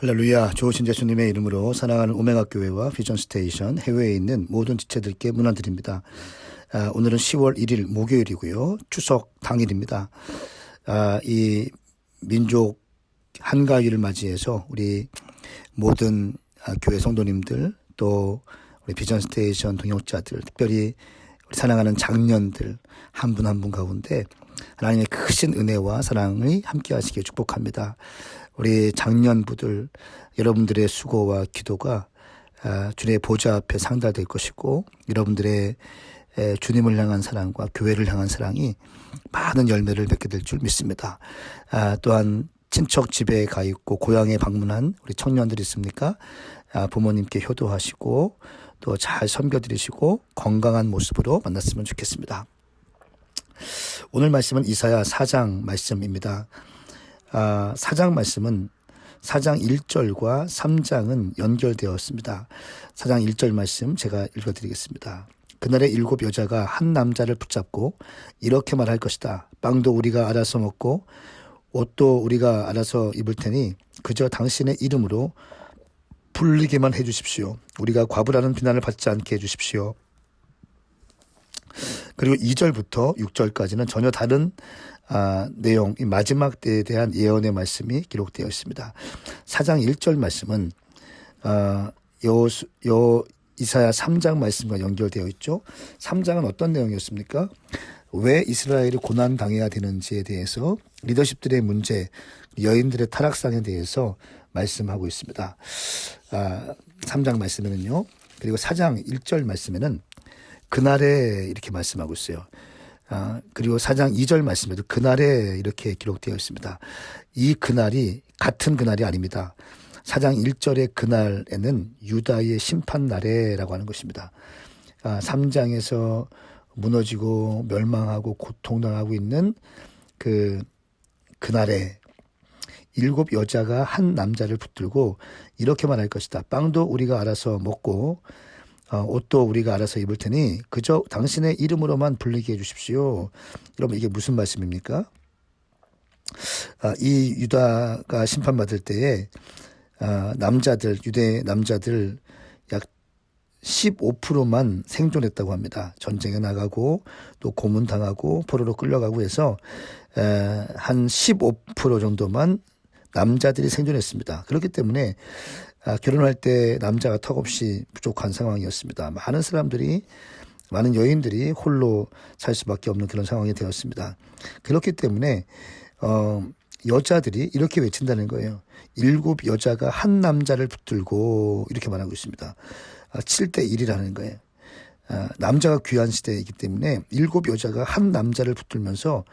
할렐루야 좋으신 예수님의 이름으로 사랑하는 오메가 교회와 비전 스테이션 해외에 있는 모든 지체들께 문안드립니다. 아, 오늘은 10월 1일 목요일이고요. 추석 당일입니다. 아, 이 민족 한가위를 맞이해서 우리 모든 아, 교회 성도님들 또 우리 비전 스테이션 동역자들 특별히 우리 사랑하는 장년들 한 분 한 분 가운데 하나님의 크신 은혜와 사랑을 함께 하시길 축복합니다. 우리 장년부들 여러분들의 수고와 기도가 아, 주님의 보좌 앞에 상달될 것이고 여러분들의 에, 주님을 향한 사랑과 교회를 향한 사랑이 많은 열매를 맺게 될 줄 믿습니다. 아, 또한 친척 집에 가 있고 고향에 방문한 우리 청년들 있습니까? 아, 부모님께 효도하시고 또 잘 섬겨드리시고 건강한 모습으로 만났으면 좋겠습니다. 오늘 말씀은 이사야 4장 말씀입니다. 아, 4장 말씀은 4장 1절과 3장은 연결되었습니다. 4장 1절 말씀 제가 읽어드리겠습니다. 그날에 일곱 여자가 한 남자를 붙잡고 이렇게 말할 것이다. 빵도 우리가 알아서 먹고 옷도 우리가 알아서 입을 테니 그저 당신의 이름으로 불리게만 해 주십시오. 우리가 과부라는 비난을 받지 않게 해 주십시오. 그리고 2절부터 6절까지는 전혀 다른 아, 내용, 이 마지막 때에 대한 예언의 말씀이 기록되어 있습니다. 4장 1절 말씀은 아, 요, 요 이사야 3장 말씀과 연결되어 있죠. 3장은 어떤 내용이었습니까? 왜 이스라엘이 고난 당해야 되는지에 대해서 리더십들의 문제, 여인들의 타락상에 대해서 말씀하고 있습니다. 아, 3장 말씀에는요. 그리고 4장 1절 말씀에는 그날에 이렇게 말씀하고 있어요. 아, 그리고 4장 2절 말씀에도 그날에 이렇게 기록되어 있습니다. 이 그날이 같은 그날이 아닙니다. 4장 1절의 그날에는 유다의 심판 날에라고 하는 것입니다. 아, 3장에서 무너지고 멸망하고 고통당하고 있는 그 그날에 일곱 여자가 한 남자를 붙들고 이렇게 말할 것이다. 빵도 우리가 알아서 먹고 어, 옷도 우리가 알아서 입을 테니 그저 당신의 이름으로만 불리게 해주십시오. 여러분 이게 무슨 말씀입니까? 아, 이 유다가 심판받을 때에 아, 남자들 유대 남자들 약 15%만 생존했다고 합니다. 전쟁에 나가고 또 고문 당하고 포로로 끌려가고 해서 에, 한15% 정도만 남자들이 생존했습니다. 그렇기 때문에 아, 결혼할 때 남자가 턱없이 부족한 상황이었습니다. 많은 사람들이 많은 여인들이 홀로 살 수밖에 없는 그런 상황이 되었습니다. 그렇기 때문에 어 여자들이 이렇게 외친다는 거예요. 일곱 여자가 한 남자를 붙들고 이렇게 말하고 있습니다. 아, 7대 1이라는 거예요. 아, 남자가 귀한 시대이기 때문에 일곱 여자가 한 남자를 붙들면서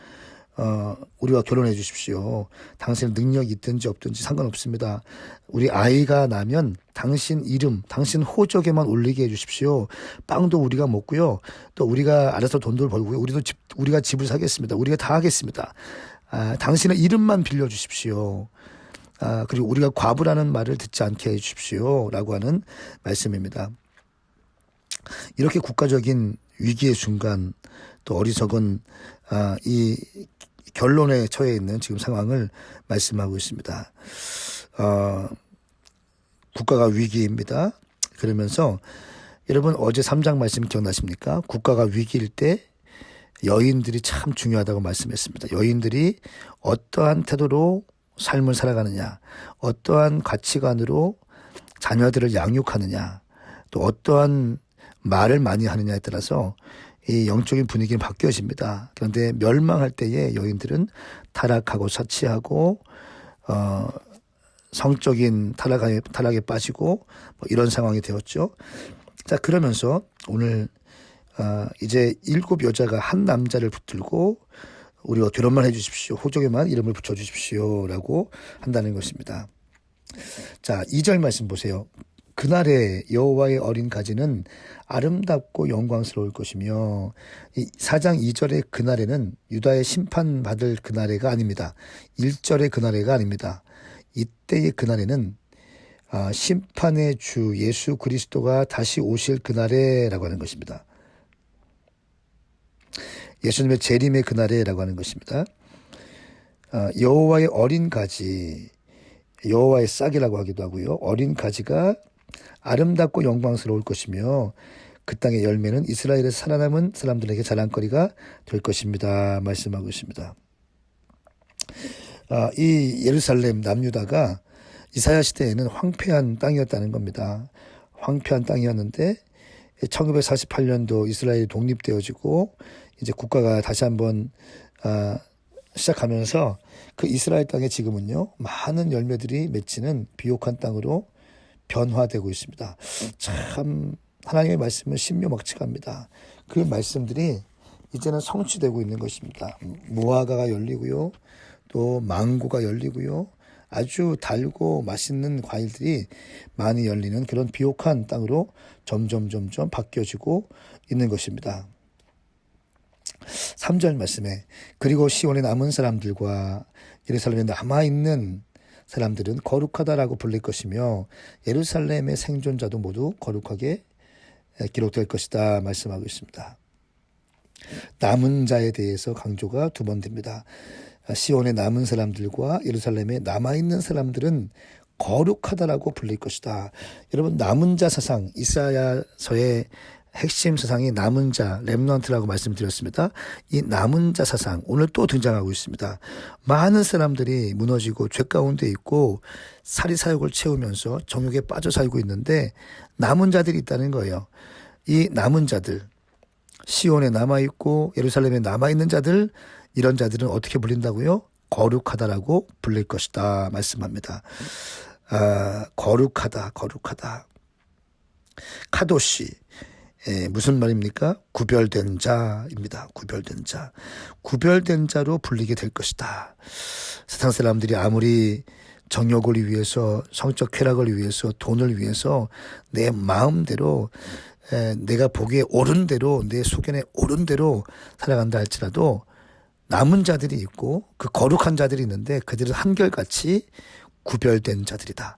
어, 우리와 결혼해 주십시오. 당신의 능력이 있든지 없든지 상관없습니다. 우리 아이가 나면 당신 이름, 당신 호적에만 올리게 해 주십시오. 빵도 우리가 먹고요. 또 우리가 알아서 돈도 벌고요. 우리도 집, 우리가 집을 사겠습니다. 우리가 다 하겠습니다. 아, 당신의 이름만 빌려 주십시오. 아, 그리고 우리가 과부라는 말을 듣지 않게 해 주십시오. 라고 하는 말씀입니다. 이렇게 국가적인 위기의 순간 또 어리석은 아, 이 결론에 처해 있는 지금 상황을 말씀하고 있습니다. 어, 국가가 위기입니다. 그러면서 여러분 어제 3장 말씀 기억나십니까? 국가가 위기일 때 여인들이 참 중요하다고 말씀했습니다. 여인들이 어떠한 태도로 삶을 살아가느냐, 어떠한 가치관으로 자녀들을 양육하느냐, 또 어떠한 말을 많이 하느냐에 따라서 이 영적인 분위기는 바뀌어집니다. 그런데 멸망할 때에 여인들은 타락하고 사치하고 어 성적인 타락에 타락에 빠지고 뭐 이런 상황이 되었죠. 자 그러면서 오늘 어 이제 일곱 여자가 한 남자를 붙들고 우리와 결혼만 해주십시오. 호적에만 이름을 붙여주십시오라고 한다는 것입니다. 자, 2절 말씀 보세요. 그날에 여호와의 어린 가지는 아름답고 영광스러울 것이며 이 4장 2절의 그날에는 유다의 심판받을 그날에가 아닙니다. 1절의 그날에가 아닙니다. 이때의 그날에는 아, 심판의 주 예수 그리스도가 다시 오실 그날에라고 하는 것입니다. 예수님의 재림의 그날에라고 하는 것입니다. 아, 여호와의 어린 가지 여호와의 싹이라고 하기도 하고요. 어린 가지가 아름답고 영광스러울 것이며 그 땅의 열매는 이스라엘에 살아남은 사람들에게 자랑거리가 될 것입니다. 말씀하고 있습니다. 아, 이 예루살렘 남유다가 이사야 시대에는 황폐한 땅이었다는 겁니다. 황폐한 땅이었는데 1948년도 이스라엘이 독립되어지고 이제 국가가 다시 한번 아, 시작하면서 그 이스라엘 땅에 지금은요 많은 열매들이 맺히는 비옥한 땅으로 변화되고 있습니다. 참 하나님의 말씀은 신묘막측합니다. 그 말씀들이 이제는 성취되고 있는 것입니다. 무화과가 열리고요, 또 망고가 열리고요, 아주 달고 맛있는 과일들이 많이 열리는 그런 비옥한 땅으로 점점 점점 바뀌어지고 있는 것입니다. 3절 말씀에 그리고 시온에 남은 사람들과 예루살렘에 남아 있는 사람들은 거룩하다라고 불릴 것이며 예루살렘의 생존자도 모두 거룩하게 기록될 것이다 말씀하고 있습니다. 남은 자에 대해서 강조가 두 번 됩니다. 시온에 남은 사람들과 예루살렘에 남아 있는 사람들은 거룩하다라고 불릴 것이다. 여러분 남은 자 사상 이사야서의 핵심 사상이 남은 자 렘넌트라고 말씀드렸습니다. 이 남은 자 사상 오늘 또 등장하고 있습니다. 많은 사람들이 무너지고 죄 가운데 있고 사리 사욕을 채우면서 정욕에 빠져 살고 있는데 남은 자들이 있다는 거예요. 이 남은 자들 시온에 남아 있고 예루살렘에 남아 있는 자들 이런 자들은 어떻게 불린다고요? 거룩하다라고 불릴 것이다 말씀합니다. 아, 거룩하다, 거룩하다. 카도시 예, 무슨 말입니까? 구별된 자입니다. 구별된 자. 구별된 자로 불리게 될 것이다. 세상 사람들이 아무리 정욕을 위해서 성적 쾌락을 위해서 돈을 위해서 내 마음대로 에, 내가 보기에 옳은 대로 내 소견에 옳은 대로 살아간다 할지라도 남은 자들이 있고 그 거룩한 자들이 있는데 그들은 한결같이 구별된 자들이다.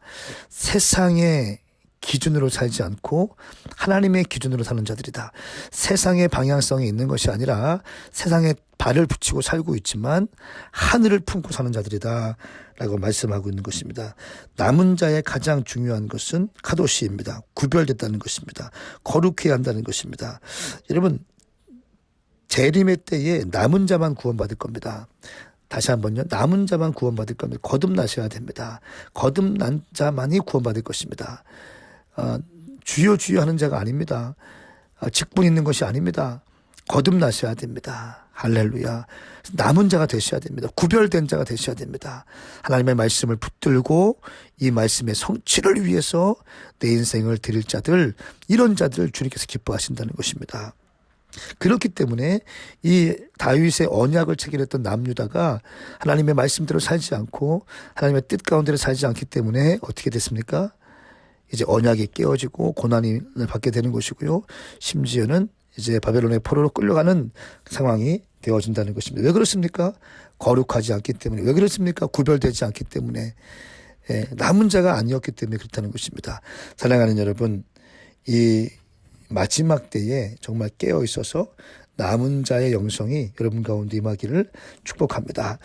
세상의 기준으로 살지 않고 하나님의 기준으로 사는 자들이다. 세상의 방향성이 있는 것이 아니라 세상에 발을 붙이고 살고 있지만 하늘을 품고 사는 자들이다. 라고 말씀하고 있는 것입니다. 남은 자의 가장 중요한 것은 카도시입니다. 구별됐다는 것입니다. 거룩해야 한다는 것입니다. 여러분, 재림의 때에 남은 자만 구원받을 겁니다. 다시 한번요. 남은 자만 구원받을 겁니다. 거듭나셔야 됩니다. 거듭난 자만이 구원받을 것입니다. 어, 주여 주여 하는 자가 아닙니다. 어, 직분 있는 것이 아닙니다. 거듭나셔야 됩니다. 할렐루야. 남은 자가 되셔야 됩니다. 구별된 자가 되셔야 됩니다. 하나님의 말씀을 붙들고 이 말씀의 성취를 위해서 내 인생을 드릴 자들, 이런 자들을 주님께서 기뻐하신다는 것입니다. 그렇기 때문에 이 다윗의 언약을 체결했던 남유다가 하나님의 말씀대로 살지 않고 하나님의 뜻 가운데로 살지 않기 때문에 어떻게 됐습니까? 이제 언약이 깨어지고 고난을 받게 되는 것이고요. 심지어는 이제 바벨론의 포로로 끌려가는 상황이 되어진다는 것입니다. 왜 그렇습니까? 거룩하지 않기 때문에. 왜 그렇습니까? 구별되지 않기 때문에. 예, 남은 자가 아니었기 때문에 그렇다는 것입니다. 사랑하는 여러분, 이 마지막 때에 정말 깨어 있어서 남은 자의 영성이 여러분 가운데 임하기를 축복합니다.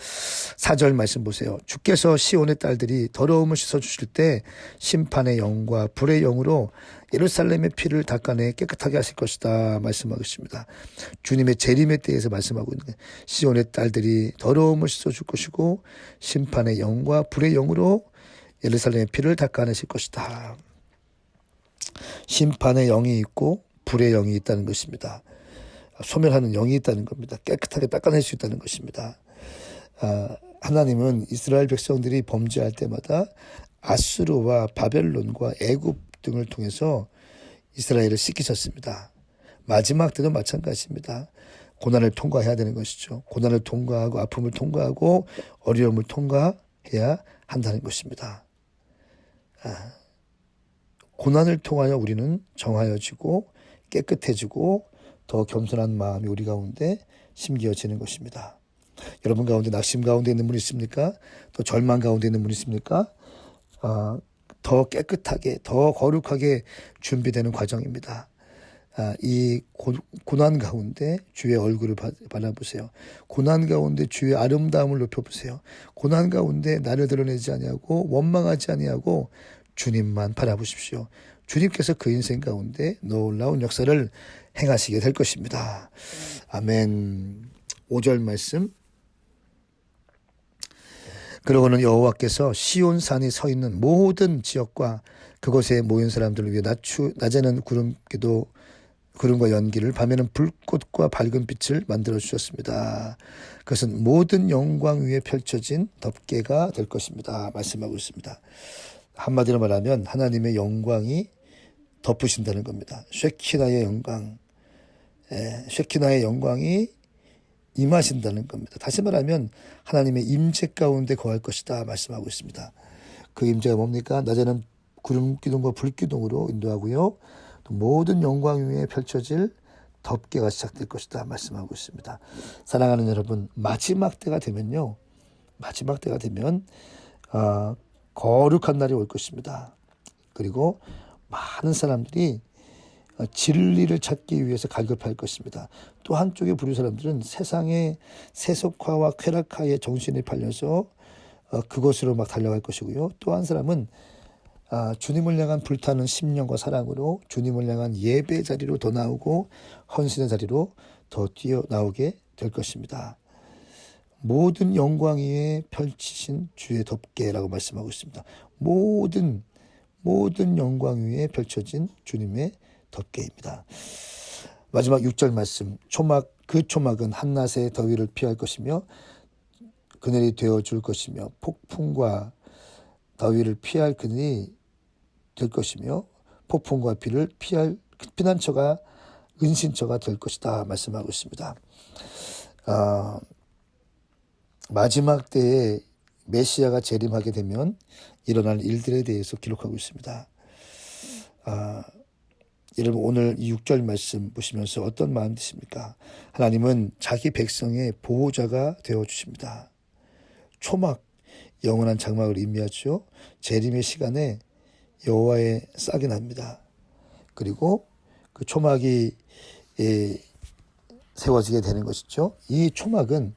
사절 말씀 보세요. 주께서 시온의 딸들이 더러움을 씻어 주실 때 심판의 영과 불의 영으로 예루살렘의 피를 닦아내 깨끗하게 하실 것이다 말씀하겠습니다. 주님의 재림의 때에서 말씀하고 있는. 시온의 딸들이 더러움을 씻어 줄 것이고 심판의 영과 불의 영으로 예루살렘의 피를 닦아내실 것이다. 심판의 영이 있고 불의 영이 있다는 것입니다. 소멸하는 영이 있다는 겁니다. 깨끗하게 닦아낼 수 있다는 것입니다. 아, 하나님은 이스라엘 백성들이 범죄할 때마다 아수르와 바벨론과 애굽 등을 통해서 이스라엘을 씻기셨습니다. 마지막 때도 마찬가지입니다. 고난을 통과해야 되는 것이죠. 고난을 통과하고 아픔을 통과하고 어려움을 통과해야 한다는 것입니다. 아, 고난을 통하여 우리는 정하여지고 깨끗해지고 더 겸손한 마음이 우리 가운데 심기어지는 것입니다. 여러분 가운데 낙심 가운데 있는 분 있습니까? 또 절망 가운데 있는 분 있습니까? 어, 더 깨끗하게, 더 거룩하게 준비되는 과정입니다. 아, 이 고, 고난 가운데 주의 얼굴을 바, 바라보세요. 고난 가운데 주의 아름다움을 높여보세요. 고난 가운데 나를 드러내지 아니하고 원망하지 아니하고 주님만 바라보십시오. 주님께서 그 인생 가운데 놀라운 역사를 행하시게 될 것입니다. 아멘. 5절 말씀. 그러고는 여호와께서 시온 산이 서 있는 모든 지역과 그곳에 모인 사람들을 위해 낮추, 낮에는 구름기도 구름과 연기를 밤에는 불꽃과 밝은 빛을 만들어 주셨습니다. 그것은 모든 영광 위에 펼쳐진 덮개가 될 것입니다. 말씀하고 있습니다. 한마디로 말하면 하나님의 영광이 덮으신다는 겁니다. 쉐키나의 영광, 예, 쉐키나의 영광이 임하신다는 겁니다. 다시 말하면 하나님의 임재 가운데 거할 것이다 말씀하고 있습니다. 그 임재가 뭡니까? 낮에는 구름 기둥과 불 기둥으로 인도하고요. 또 모든 영광 위에 펼쳐질 덮개가 시작될 것이다 말씀하고 있습니다. 사랑하는 여러분, 마지막 때가 되면요. 마지막 때가 되면 어, 거룩한 날이 올 것입니다. 그리고 많은 사람들이 어, 진리를 찾기 위해서 갈급할 것입니다. 또 한쪽의 부류 사람들은 세상의 세속화와 쾌락화에 정신이 팔려서 어, 그것으로 막 달려갈 것이고요. 또 한 사람은 아, 주님을 향한 불타는 심령과 사랑으로 주님을 향한 예배 자리로 더 나오고 헌신의 자리로 더 뛰어 나오게 될 것입니다. 모든 영광 위에 펼치신 주의 덮개라고 말씀하고 있습니다. 모든 모든 영광 위에 펼쳐진 주님의 덮개입니다. 마지막 6절 말씀. 초막 그 초막은 한낮의 더위를 피할 것이며 그늘이 되어 줄 것이며 폭풍과 더위를 피할 그늘이 될 것이며 폭풍과 비를 피할 피난처가 은신처가 될 것이다 말씀하고 있습니다. 아, 마지막 때에 메시아가 재림하게 되면 일어날 일들에 대해서 기록하고 있습니다. 아, 여러분 오늘 이 6절 말씀 보시면서 어떤 마음 드십니까? 하나님은 자기 백성의 보호자가 되어 주십니다. 초막 영원한 장막을 의미하죠. 재림의 시간에 여호와의 싹이 납니다. 그리고 그 초막이 예, 세워지게 되는 것이죠. 이 초막은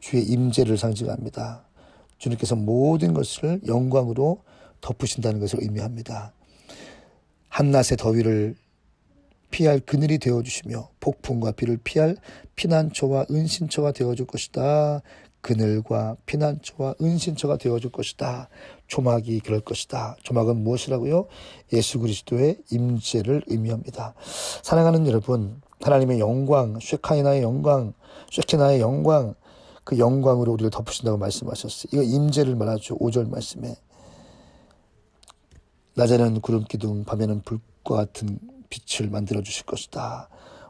주의 임재를 상징합니다. 주님께서 모든 것을 영광으로 덮으신다는 것을 의미합니다. 한낮의 더위를 피할 그늘이 되어 주시며 폭풍과 비를 피할 피난처와 은신처가 되어 줄 것이다. 그늘과 피난처와 은신처가 되어 줄 것이다. 조막이 그럴 것이다. 조막은 무엇이라고요? 예수 그리스도의 임재를 의미합니다. 사랑하는 여러분, 하나님의 영광, 쉐카이나의 영광, 쉐키나의 영광, 그 영광으로 우리를 덮으신다고 말씀하셨어요. 이거 임재를 말하죠. 5절 말씀에. 낮에는 구름 기둥, 밤에는 불과 같은 빛을 만들어 주실 것이다.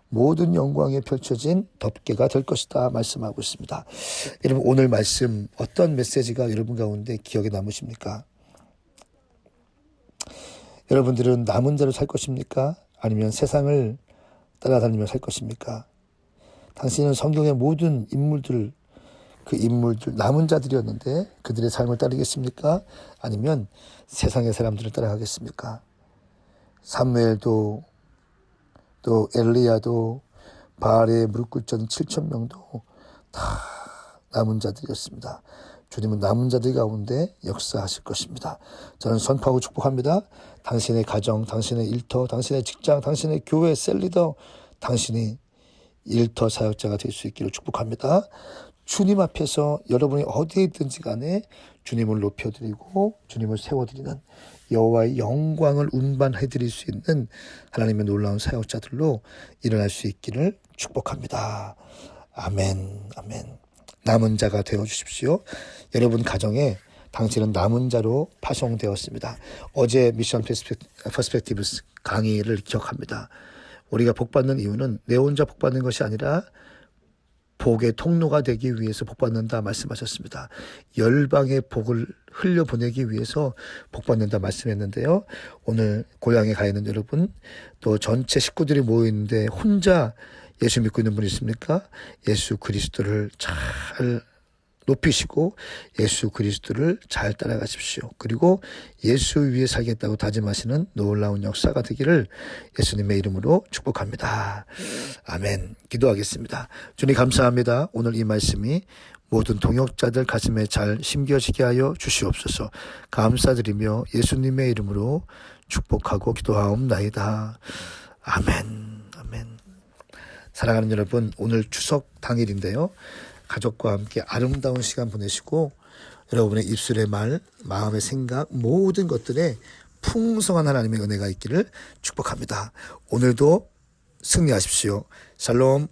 모든 영광에 펼쳐진 덮개가 될 것이다 말씀하고 있습니다. 여러분 오늘 말씀 어떤 메시지가 여러분 가운데 기억에 남으십니까? 여러분들은 남은 자로 살 것입니까? 아니면 세상을 따라다니며 살 것입니까? 당신은 성경의 모든 인물들 그 인물들 남은 자들이었는데 그들의 삶을 따르겠습니까? 아니면 세상의 사람들을 따라가겠습니까? 사무엘도 또 엘리야도 바알의 무릎 꿇전 7천 명도 다 남은 자들이었습니다. 주님은 남은 자들 가운데 역사하실 것입니다. 저는 선포하고 축복합니다. 당신의 가정, 당신의 일터, 당신의 직장, 당신의 교회 셀리더, 당신이 일터 사역자가 될 수 있기를 축복합니다. 주님 앞에서 여러분이 어디에 있든지 간에 주님을 높여드리고 주님을 세워드리는 여호와의 영광을 운반해 드릴 수 있는 하나님의 놀라운 사역자들로 일어날 수 있기를 축복합니다. 아멘, 아멘. 남은 자가 되어 주십시오. 여러분 가정에 당신은 남은 자로 파송되었습니다. 어제 미션 퍼스펙티브스 강의를 기억합니다. 우리가 복받는 이유는 내 혼자 복받는 것이 아니라 복의 통로가 되기 위해서 복받는다 말씀하셨습니다. 열방의 복을 흘려보내기 위해서 복받는다 말씀했는데요. 오늘 고향에 가 있는 여러분, 또 전체 식구들이 모여있는데 혼자 예수 믿고 있는 분 있습니까? 예수 그리스도를 잘 높이시고 예수 그리스도를 잘 따라가십시오. 그리고 예수 위에 살겠다고 다짐하시는 놀라운 역사가 되기를 예수님의 이름으로 축복합니다. 아멘. 기도하겠습니다. 주님 감사합니다. 오늘 이 말씀이 모든 동역자들 가슴에 잘 심겨지게 하여 주시옵소서. 감사드리며 예수님의 이름으로 축복하고 기도하옵나이다. 아멘. 아멘. 사랑하는 여러분, 오늘 추석 당일인데요. 가족과 함께 아름다운 시간 보내시고 여러분의 입술의 말, 마음의 생각, 모든 것들에 풍성한 하나님의 은혜가 있기를 축복합니다. 오늘도 승리하십시오. 샬롬.